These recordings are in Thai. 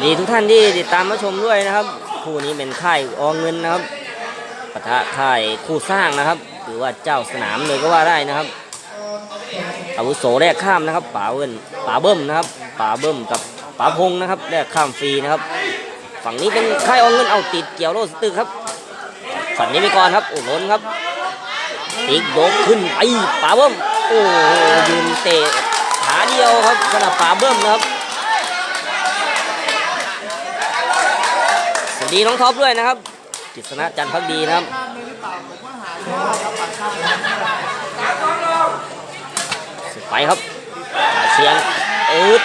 วัสดีทุกท่านที่ติดตามมาชมด้วยนะครับ คู่นี้เป็นค่ายออเงินนะครับปะทะค่ายคู่สร้างนะครับ หรือว่าเจ้าสนามเลยก็ว่าได้นะครับ อาวุโสแรกข้ามนะครับป๋าเวินป๋าเบิ้มนะครับป๋าเบิ้มกับป๋าพงนะครับแรกข้ามฟรีนะครับ ฝั่งนี้เป็นค่ายออเงินเอาติดเกี่ยวโลสตึกครับฝั่งนี้ไปก่อนครับโอ้ล้นครับติ๊กโดกขึ้นไปป๋าเบิ้มโอ้โหยืนเตะขาเดียวครับสำหรับป๋าเบิ้มนะครับ สวัส ดีน้องท็อปด้วยนะครับกิษณะจันทร์พักดีนะครับสไปครับเชียงอืด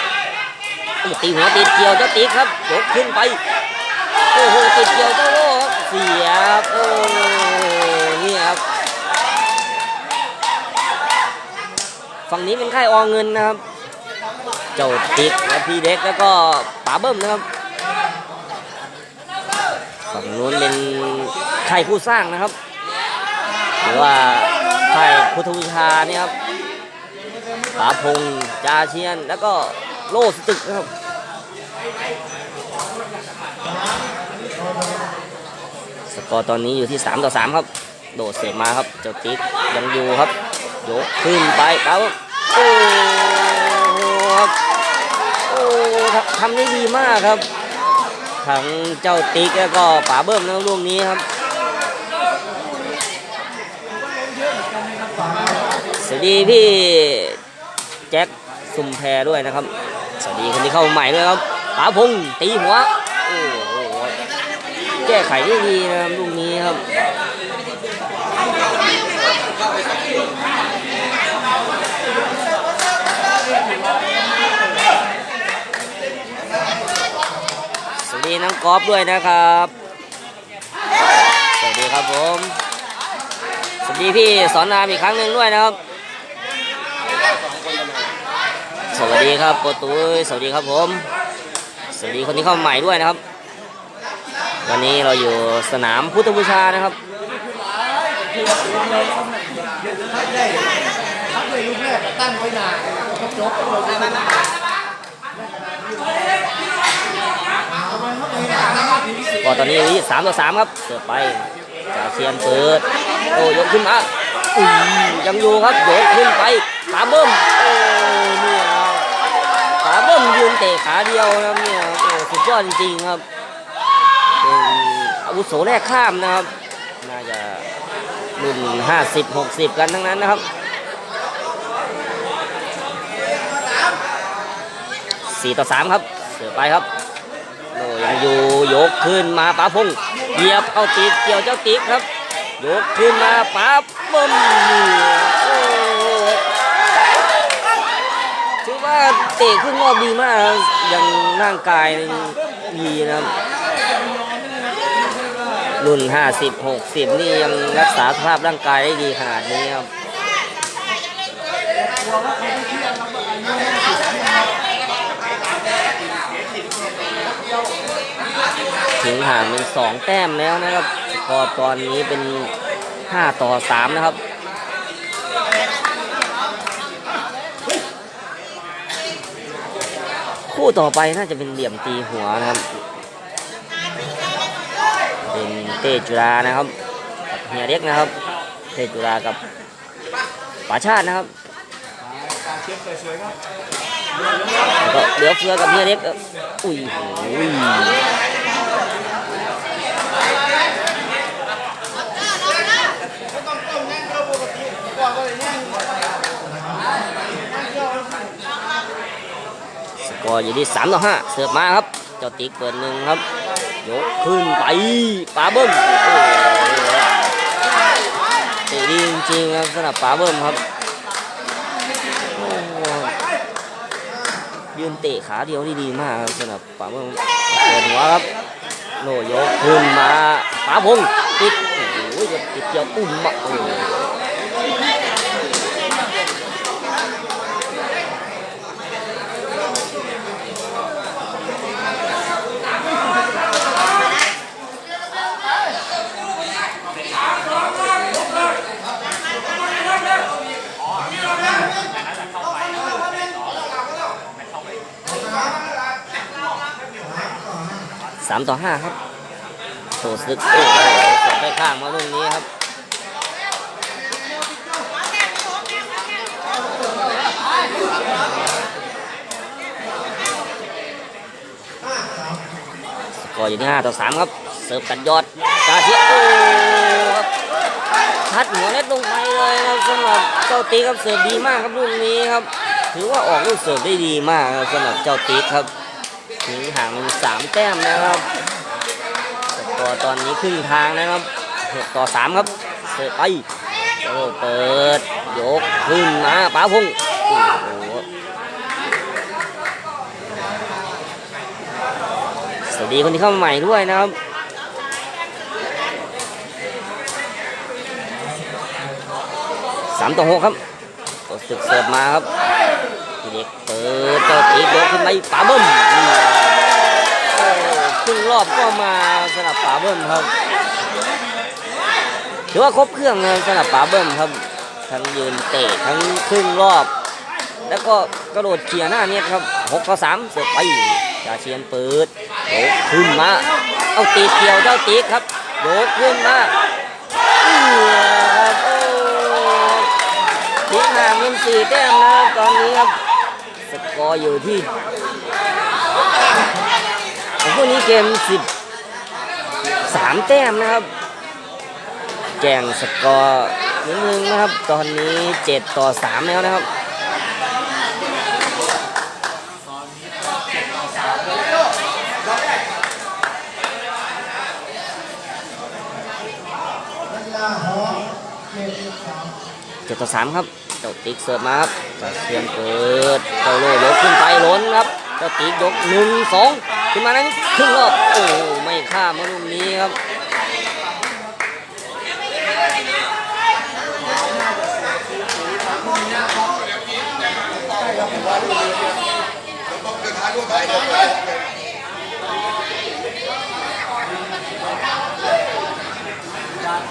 ตีหัวติดเกี่ยวเจ้าติ๊กครับยกขึ้นไปโอ้โหติดเกี่ยวเจ้าโลครับเสียครับโอ้นี่ครับฝั่งนี้เป็นค่ายอเงินนะครับ เจ้าติ๊กและพี่เด็กแล้วก็ป๋าเบิ้มนะครับ ฝั่งนู้นเป็นค่ายผู้สร้างนะครับ หรือว่าค่ายพุทธวิชาเนี่ยครับป๋าพงษ์จาเชียน แล้วก็โลสตึกนะครับสกอร์ตอนนี้อยู่ที่ 3 ต่อ 3 ครับ โดดเสียมาครับเจ้าติ๊กยังอยู่ครับยกขึ้นไปครับโอ้โหครับโอ้ทำได้ดีมากครับ ทั้งเจ้าติ๊กแล้วก็ป๋าเบิ้มนะลูกนี้ครับสวัสดีพี่แจ็คซุมแพรด้วยนะครับ สวัสดีคนที่เข้าใหม่ด้วยครับป๋าพงตีหัวโอ้โหแก้ไขได้ดีนะครับลูกนี้ครับ สวัสดี น้องกอล์ฟด้วยนะครับ สวัสดีครับผม สวัสดีพี่สอนรามอีกครั้งหนึ่งด้วยนะครับ สวัสดีครับโปรตุยสวัสดีครับผม สวัสดีคนที่เข้ามาใหม่ด้วยนะครับ วันนี้เราอยู่สนามพุทธบูชานะครับตั้งไว้นานจบจบ ก็ตอนนี้อยู่ที่สามต่อสามครับเสือไปจ่าเชียนเปิด โอ้ยกขึ้นมายังอยู่ครับยกขึ้นไปขาเบิ้มโอ้เนี่ยขาเบิ้มยืนเตะขาเดียวนะเนี่ยโอ้สุดยอดจริงๆครับเป็นอาวุโสแรกข้ามนะครับ น่าจะรุ่นห้าสิบหกสิบกันทั้งนั้นนะครับสี่ต่อสามครับเสือไปครับ อยู่ยกขึ้นมาป้าพงเหยียบเข้าติดเกี่ยวเจ้าติ๊กครับ ยกขึ้นมาป้าบึ้มถือว่าเตะขึ้นรอบดีมากยังร่างกายดีนะครับรุ่น 50 60 นี่ยังรักษาสภาพร่างกายได้ดีขนาดนี้ครับ ถึงห่างเป็นสองแต้มแล้วนะครับพอตอนนี้เป็น5ต่อ3นะครับคู่ต่อไปน่าจะเป็นเหลี่ยมตีหัวนะครับ เป็นเตจุฬานะครับเฮียเด็กนะครับ เตจุฬากับป๋าชาตินะครับแล้วก็เหลือเฟือกับเฮียเด็กอุ้ย โอ้ยสกอร์อยู่ที่3ต่อ5เสิร์ฟมาครับ เจ้าติ๊กเปิดหนึ่งครับ ยกขึ้นไปปาเบิ้มเตะดีจริงๆครับสำหรับปาเบิ้มครับยืนเตะขาเดียวนี่ดีมากครับสำหรับปาเบิ้มเปิดหัวครับโนยกขึ้นมาปาพงติดโอ้โหจะติดเกี่ยวอุ่นมาโอ้โสามต่อห้าครับโชว์ซึกโอ้โหกดได้ข้างมาตรงนี้ครับสกอร์อยู่ที่5ต่อ3ครับ เสิร์ฟตัดยอดกาเทียโอ้ครับทัดหัวเน็ตลงไปเลยครับสำหรับเจ้าติ๊กครับเสิร์ฟดีมากครับลูกนี้ครับ ถือว่าออกลูกเสิร์ฟได้ดีมากครับสำหรับเจ้าติ๊กครับ ถึงห่างมันสามแต้มนะครับสกอร์ตอนนี้ครึ่งทางนะครับ6ต่อ3ครับเสิร์ฟไปโอ้เปิดยกขึ้นมาป้าพงโอ้โหสวัสดีคนที่เข้ามาใหม่ด้วยนะครับสามต่อหกครับตัวศึกเสิร์ฟมาครับเด็กเปิดเจ้าตีโดดขึ้นไปป๋าบิ้ม ครึ่งรอบก็มาสลับป๋าเบิ้มครับถือว่าครบเครื่องนะสลับป๋าเบิ้มครับ ทั้งยืนเตะทั้งครึ่งรอบ แล้วก็กระโดดเขี่ยหน้าเนี่ยครับหกต่อสามเสิร์ฟไปจาเชียนเปิดโยกขึ้นมาเอาตีเกี่ยวเจ้าตีครับโยกขึ้นมาทิ้งห่างเป็นสี่แต้มนะตอนนี้ครับสกอร์อยู่ที่ เกมสิบสามแต้มนะครับแจงสกอร์นิดนึงนะครับ ตอนนี้เจ็ดต่อสามแล้วนะครับเจ็ดต่อสามครับ เจ้าติ๊กเสิร์ฟมาครับเจ้าเชียนเปิดเจ้าโลยกขึ้นไปล้นครับ เจ้าติ๊กยกหนึ่งสอง ขึ้นมานั้นครึ่งรอบโอ้ไม่ข้ามมาลูกนี้ครับ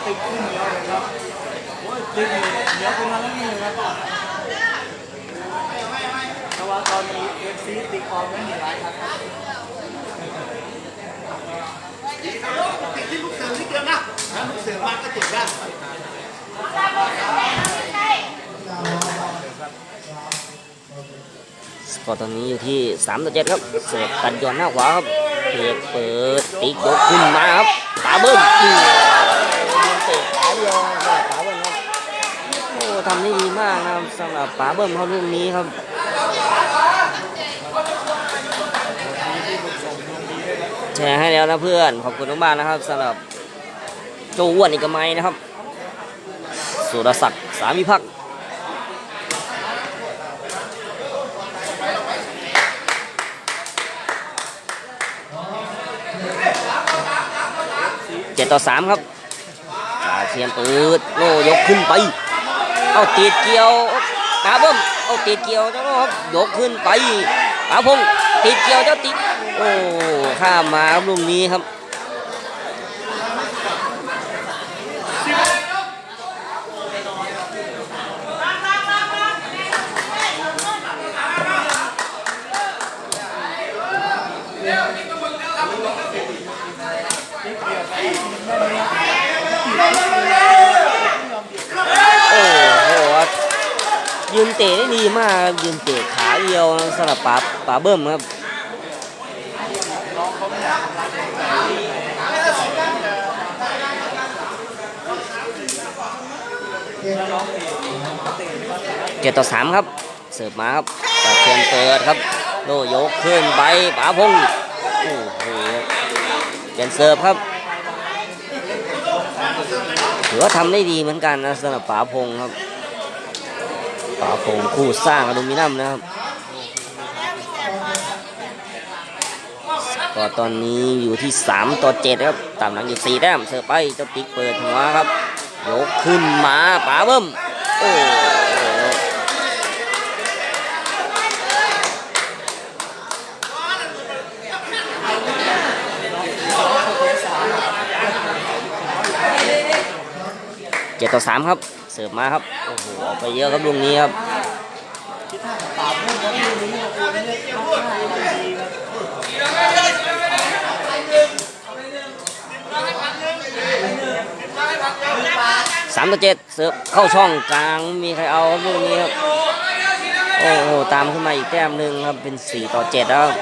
ติดขึ้นเหนียวเลยครับโอ้ยติดเหนียวขึ้นมาแล้วนี่เลยครับแต่ว่าตอนนี้เอฟซีติดคอมไม่เห็นไรครับ ติดที่ลูกเสือที่เดียวนะนะลูกเสือมากก็ติดได้สกอร์ตอนนี้อยู่ที่3ต่อ7ครับเสิร์ฟตัดย้อนหน้าขวาครับเพียกเปิดติ๊กยกขึ้นมาครับป๋าเบิ้มอืมเตะขาเดียวป๋าเบิ้มครับโอ้ทำได้ดีมากนะครับสำหรับป๋าเบิ้มเขาลูกนี้ครับ แชร์ให้แล้วนะเพื่อน ขอบคุณมากๆนะครับสำหรับโจอ้วนอีกไมยนะครับ สุรศักดิ์สามีพักเจ็ดต่อสามครับจ่าเชียนปิดโล่ยกขึ้นไป เอาตีดเกี่ยวปาเบิ้มเอาตีดเกี่ยวเจ้าโล่ครับยกขึ้นไปปาพงตีดเกี่ยวเจ้าติด โอ้ข้ามมาครับลูกนี้ครับโอ้โหยืนเตะได้ดีมากยืนเตะขาเดียวสำหรับป๋าป๋าเบิ้มครับ เจ็ดต่อสามครับ เสิร์ฟมาครับตะเทียนเปิดครับโลยกขึ้นไปป๋าพงโอ้โหเปลี่ยนเสิร์ฟครับถือว่าทำได้ดีเหมือนกันนะสำหรับป๋าพงครับป๋าพงคู่สร้างอลูมิเนียมนะครับก็ตอนนี้อยู่ที่ 3 ต่อ 7 ครับตามหลังอยู่4แต้มเสิร์ฟไปเจ้าติ๊กเปิดหัวครับ ยกขึ้นมาป๋าเบิ้มโอ้เจ็ดต่อสามครับ เสิร์ฟมาครับ โอ้โหออกไปเยอะครับลูกนี้ครับ คิดถ้าปาพูดว่าลูกนี้โอ้โหเนี่ยมากๆเลยดีครับามต่อเจ็ดเสิร์ฟเข้าช่องกลางมีใครเอาครับลูกนี้ครับโอ้โหตามขึ้นมาอีกแต้มหนึ่งครับเป็นสี่ต่อเจ็ดแล้วครับ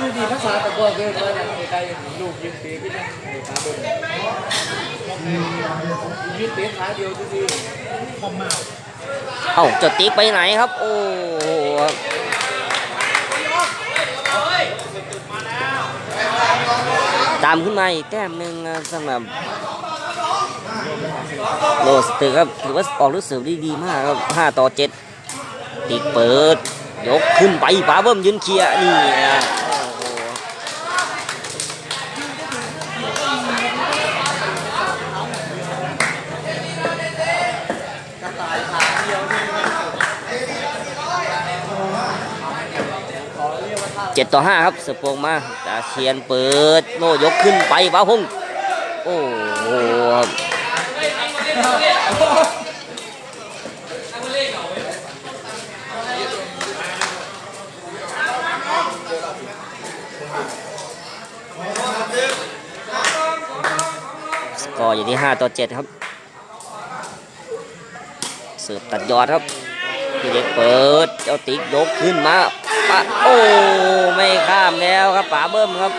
มือดีภาษาตะกัวเกินเลยนะใครลูกยืนเตะก็ยังขาเบิ่งยืนเตะขาเดียวซื่อๆคอมเมาเอ้าเจะติ๊กไปไหนครับ โอ้โหครับ ตามขึ้นมาอีกแต้มหนึ่งสำหรับโรสตึกครับถือว่าออกลูกเสือด้ดีมากครับห้าต่อเจ็ดติ๊กเปิด ยกขึ้นไปป๋าเบิ้มยืนเคลียร์นี่เดียวนี่เจ็ดต่อห้าครับเสือโปงมาาเชียนเปิดโลยกขึ้นไปป๋าพงโอ้โหสกอร์อยู่ที่ 5 ต่อ 7 ครับ เสิร์ฟตัดยอดครับพี่เด็กเปิด เจ้าติ๊กยกขึ้นมา ปะโอ้ไม่ข้ามแล้วครับป๋าเบิ้มครับ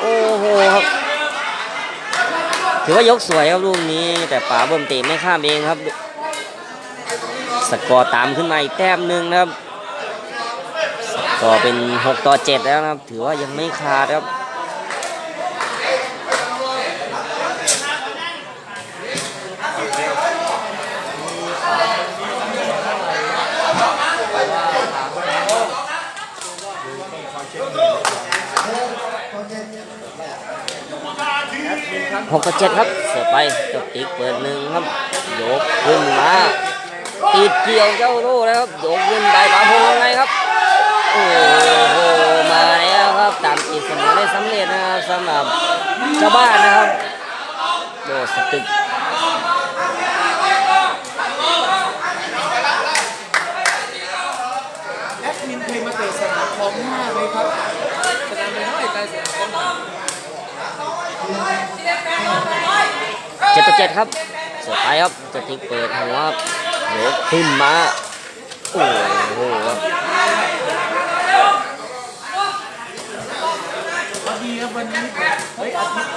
โอ้โหครับ ถือว่ายกสวยครับลูกนี้ แต่ป๋าเบิ้มเตะไม่ข้ามเองครับ สกอร์ตามขึ้นมาอีกแต้มหนึ่งนะครับ ก็เป็น 6 ต่อ 7 แล้วนะครับ ถือว่ายังไม่ขาดครับ หกต่อเจ็ดครับ เสือไปเจ้าติ๊กเปิดหนึ่งครับโยกขึ้นมาติดเกี่ยวเจ้าโลแล้วครับโยกขึ้นไปปาโพงไงครับโอ้โหมาแล้วครับตามติดเสมอได้สำเร็จนะครับสำหรับเจ้าบ้านนะครับโดสตึกแอดมินเคยมาเตะสนามคลองห้าเลยครับสนามน้อยใจสนามคลองห้า เจ็ดต่อเจ็ดครับเสือไปครับเจ้าติ๊กเปิดหัวครับยกขึ้นมาโอ้โหพอดีครับวันนี้เฮ้ยอาทิตย์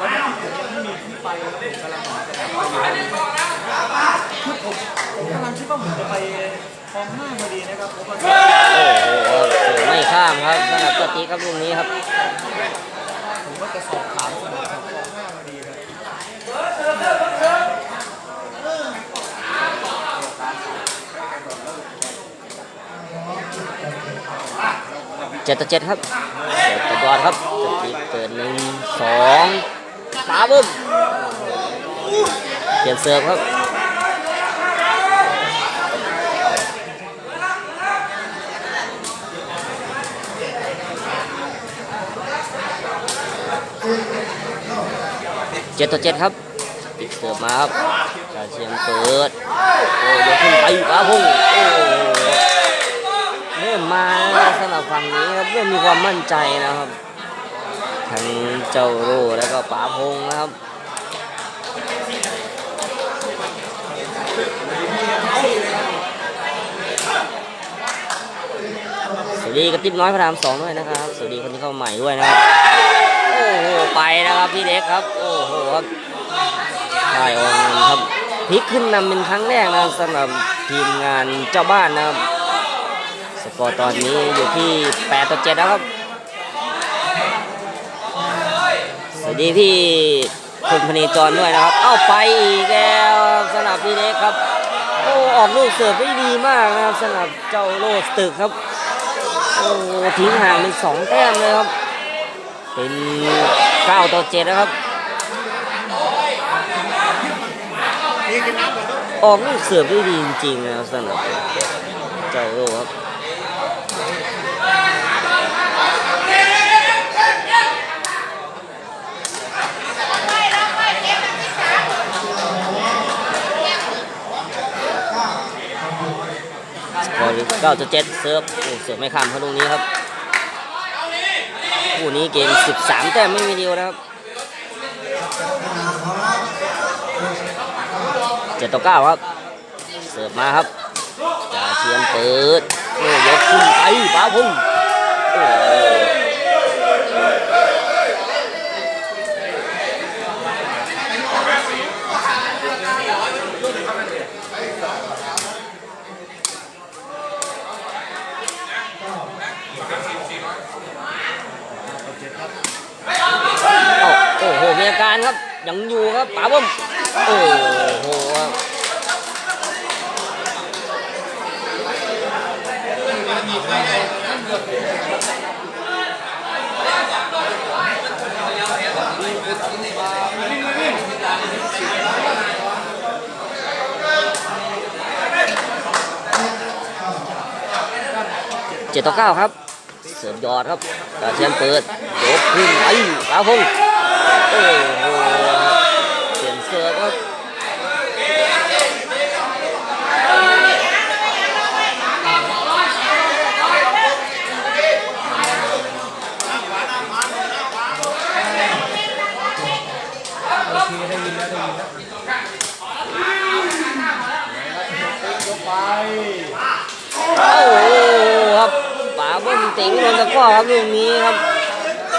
วันอาทิตย์ผมไม่มีที่ไปแล้วผมกำลังหาสนามไปอยู่คือผมผมกำลังคิดว่าผมจะไปคลองห้าพอดีนะครับเพราะว่าโอ้โหไม่ข้ามครับสำหรับเจ้าติ๊กครับลูกนี้ครับ ว่าจะสอบถามสนาคลองห้าพอดีครับเจ็ดต่อเจ็ดครับเสิร์ฟตัดยอดครับจะตีเกิดหนึ่งสองปามบึ้มเปลี่ยนเสิร์ฟครับ เจ็ดต่อเจ็ดครับติดเสิร์ฟมาครับกาเชียมเปิด โอ้ยกขึ้นไปปาพุ่งโอ้โหเริ่มมาสำหรับฝั่งนี้ครับเริ่มมีความมั่นใจนะครับทั้งเจ้าโรแล้วก็ป๋าพงนะครับสวัสดีกระติบน้อยพระรามสองด้วยนะครับ สวัสดีคนที่เข้าใหม่ด้วยนะครับ โอ้โหไปนะครับพี่เด็กครับ โอ้โหครับได้ออกเงินครับพลิกขึ้นนำเป็นครั้งแรกนะสำหรับทีมงานเจ้าบ้านนะครับ สกอร์ตอนนี้อยู่ที่8ต่อ7แล้วครับสวัสดีพี่คุณพเนจรด้วยนะครับ เอ้าไปอีกแล้วสำหรับพี่เล็กครับ โอ้ออกลูกเสิร์ฟได้ดีมากนะครับสำหรับเจ้าโลสตึกครับ โอ้ทิ้งห่างเป็นสองแต้มเลยครับ เป็น 9 ต่อ 7 นะครับ ออกลูกเสิร์ฟได้ดีจริงๆนะครับสำหรับเจ้าโลครับสกอร์เก้าจะเจ็ดเซิร์ฟโอ้เสิร์ฟไม่ข้ามเขาตรงนี้ครับ คู่นี้เกม 13 แต้มไม่มีเดียวนะครับเจ็ดต่อเก้าครับ เสิร์ฟมาครับจ่าเชียนเปิดโอ้ยกขึ้นไปป้าพุ่งโอ้โหเอ้าโอ้โห มีอา การครับยังอยู่ครับป๋าเบิ้มโอ้โหครับเจ็ดต่อเก้าครับ เสริมยอดครับกระเทียมเปิดยกขึ้นไอ้ปลาพง โอ้โหเปลี่ยนเสิร์ฟครับโอ้โหครับป๋าเบิ้มติ๋งโดนตะก้อครับลูกนี้ครับ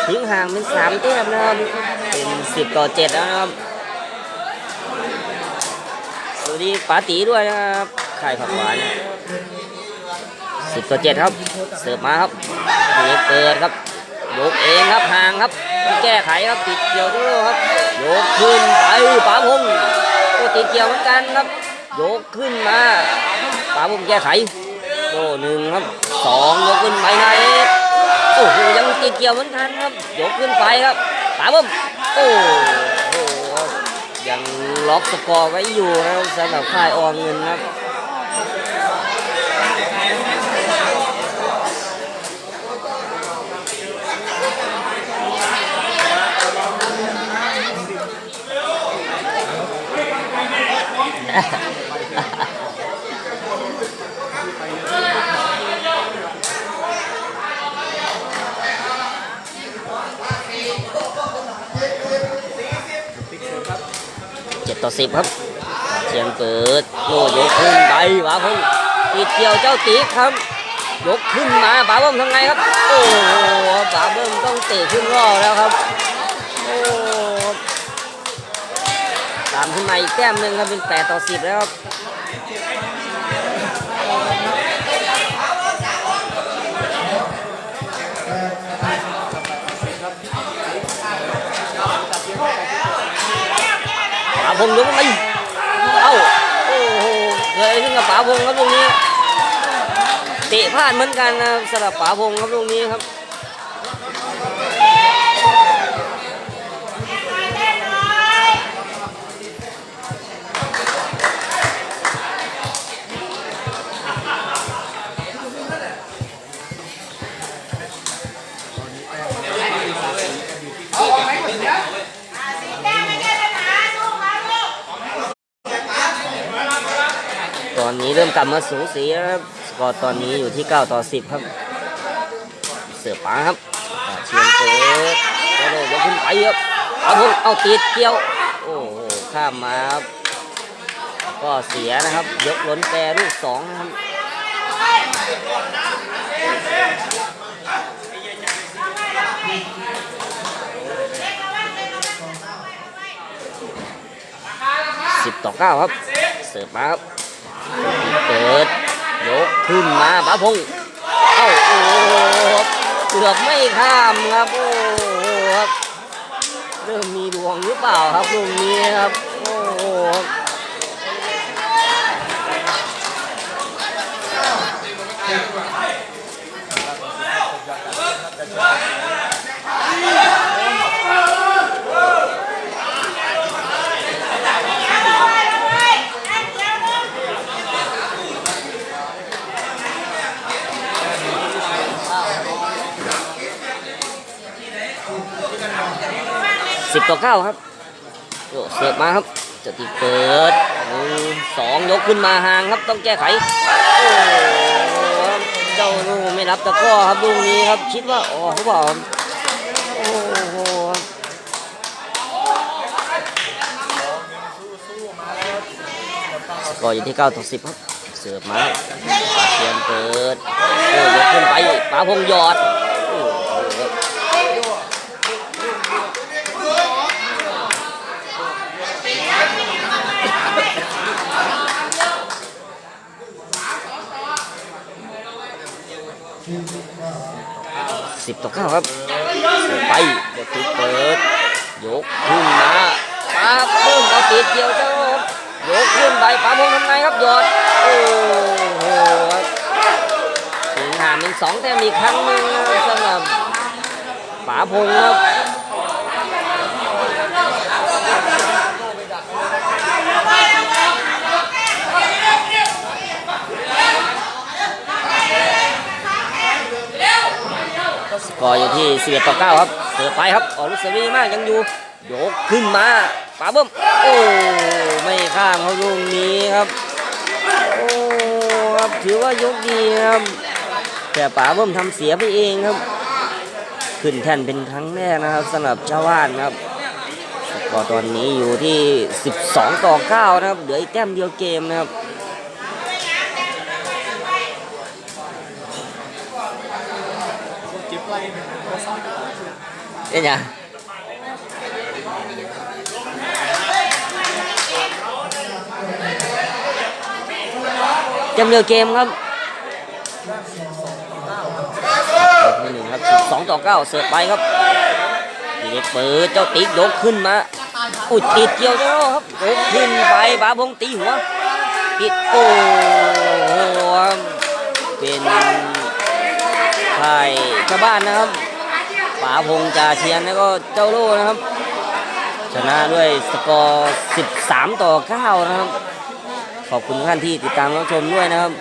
ทิ้งห่างเป็นสามแต้มนะครับเป็นสิบต่อเจ็ดแล้วนะครับสวัสดีป๋าตีด้วยนะครับไข่ผักหวานสิบต่อเจ็ดครับ เสิร์ฟมาครับเอกเปิดครับยกเองครับห่างครับแก้ไขครับติดเกี่ยวด้วยครับยกขึ้นไปป๋าพงโอ้ติดเกี่ยวเหมือนกันครับยกขึ้นมาป๋าพงแก้ไขโอ้หนึ่งครับสองยกขึ้นไปนาย โอ้โหยังติดเกี่ยวเหมือนกันครับยกขึ้นไปครับป๋าเบิ้มโอ้โหยังล็อกสกอร์ไว้อยู่นะครับสำหรับค่ายออมเงินครับเจ็ ต่อสิบครับเชียงเปิดโลยกขึ้นไปบาพุ่งติดเกี่ยวเจ้าตีครับ ยกขึ้นมาบาเบิ้มทำไงครับ โอ้โหบาเบิ้มต้องเตะขึ้นรอบแล้วครับโอ้ตามขึ้นมาอีกแต้มหนึ่งครับเป็นแปดต่อสิบแล้วครับ พงยกไปเอ้าโอ้โหเกิดขึ้นกับป๋าพงครับตรงนี้เตะพลาดเหมือนกันนะสำหรับป๋าพงครับตรงนี้ครับ อนนี้เริ่มกลับมาสูสีครับสกอร์ตอนนี้อยู่ที่ 9 ต่อ 10 ครับ เสือป๋าครับเชียงเปิดกระโดดยกขึ้นไปครับเอาพงเอาติดเกี่ยว โอ้โหข้ามมาครับก็เสียนะครับ ยกล้นแปรลูกสองนะครับสิบต่อเก้าครับ เสิร์ฟมาครับ เปิด ยกขึ้นมาป้าพงษ์เอ้าโอ้โหเกือบไม่ข้ามครับ โอ้ครับ เริ่มมีดวงหรือเปล่าครับลูกนี้ครับ โอ้ ต่อเก้าครับโอ้เสิร์ฟมาครับเจะติเปิดสองยกขึ้นมาห่างครับต้องแก้ไขโอ้โหเจ้าลูกไม่รับตะก้อครับลูกนี้ครับคิดว่าอ๋อเขาบอกโอ้โหก็อยู่ที่9ต่อ10ครับเสิร์ฟมาเตรียมเปิดโอ้ยกขึ้นไปป๋าพงยอด 10 ต่อ 9 ครับไปเด็กที่เปิด ยกขึ้นมาปาพุ่งเอาติดเกี่ยวเจ้า ยกขึ้นไปปาพุ่งทำไงครับหยดโอ้โหครับถึงหาเป็นสองแต่มีครั้งนึงสำหรับป๋าพงครับ กอร์อยู่ที่ 11 ต่อ 9 ครับเสือไปครับออกลูกเสรีมากยังอยู่ยกขึ้นมาป๋าเบิ้มโอ้ไม่ข้ามเขาลูกนี้ครับโอ้ครับถือว่ายกดีครับแต่ป๋าเบิ้มทำเสียไปเองครับ ขึ้นแท่นเป็นครั้งแรกนะครับสำหรับเจ้าวานครับกอร์ตอนนี้อยู่ที่ 12 ต่อ 9 นะครับเหลืออีกแต้มเดียวเกมนะครับไล่หนึ่งก็ซ้ำ เอ๊ะเนี่ยจำเดียวเกมครับหนึ่งครับสองต่อเก้าเสิร์ฟไปครับทีนี้เปิดเจ้าติ๊กยกขึ้นมาอุ้ยติดเกี่ยวเจ้าครับยกขึ้นไปบาพงตีหัวติดโอ้เป็นฝ่ายชาวบ้านนะครับ ป๋าพงจ่าเชียนแล้วก็เจ้าโล่นะครับ ชนะด้วยสกอร์ 13 ต่อ 9 นะครับ ขอบคุณทุกท่านที่ติดตามรับชมด้วยนะครับ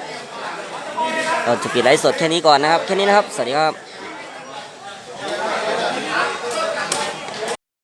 เราจะปิดไลฟ์สดแค่นี้ก่อนนะครับ แค่นี้นะครับ สวัสดีครับ